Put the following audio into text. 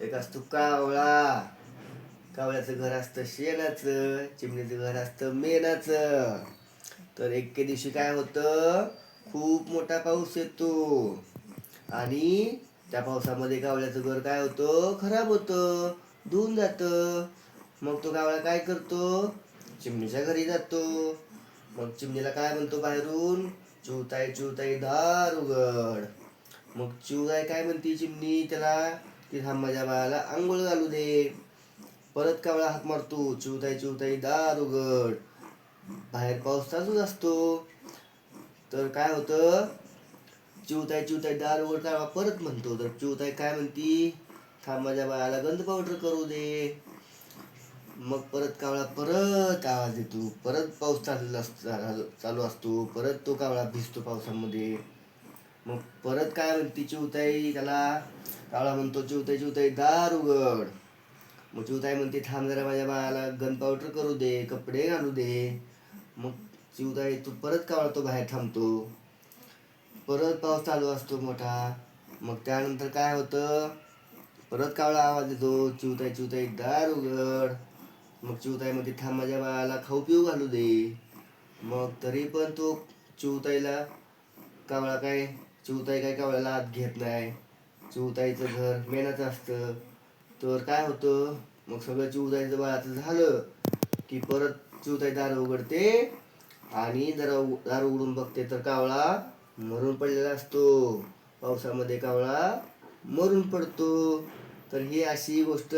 एक असतो कावळा. कावळ्याचं घर असतं शेणाचं चिमणीचं घर असतं मेणाचं. तर एके दिवशी काय होतं? खूप मोठा पाऊस येतो. आणि त्या पावसामध्ये कावळ्याचं घर काय होतं? खराब होतं. धुवून जातं. मग तो कावळा काय करतो? चिमणीच्या घरी जातो. मग चिमणीला काय म्हणतो बाहेरून? चिवताई चिवताई दार उघड. मग चिवताई काय म्हणते चिमणी? त्याला की थांब माझ्या बाळाला आंघोळ घालू दे. परत कावळा हात मारतो चिवताई चिवताई दार उघड. बाहेर पाऊस चालूच असतो. तर काय होतं? चिवताई चिवताय दार उघड कावळा परत म्हणतो. तर चिवताई काय म्हणती? थांब माझ्या बाळाला गंध पावडर करू दे. मग परत कावळा परत आवाज देतो. परत पाऊस चालू असतो चालू असतो. परत तो कावळा भिजतो पावसामध्ये. मग परत काय म्हणते चिवताई त्याला कावळा म्हणतो चिवताई चिवताई दार उघड. मग चिवताई म्हणते थांब जरा माझ्या बाळाला गन पावडर करू दे कपडे घालू दे. मग चिवताई तू परत कावळा तो बाहेर थांबतो. परत पाऊस चालू असतो मोठा. मग त्यानंतर काय होतं परत कावळा आवाज येतो चिवताई चिवताई दार उघड. मग चिवताई म्हणते थांब माझ्या बाळाला खाऊ पिऊ घालू दे. मग तरी पण तो चिवताईला कावळा काय चिवताई काय कावळ्याला आत घेत नाही. चिवताईचं घर मेनाचं असतं. तर काय होतं? मग सगळं चिवताईचं बाळाचं झालं की परत चिवताई दार उघडते आणि जरा दार उघडून बघते. तर कावळा मरून पडलेला असतो. पावसामध्ये कावळा मरून पडतो. तर ही अशी गोष्ट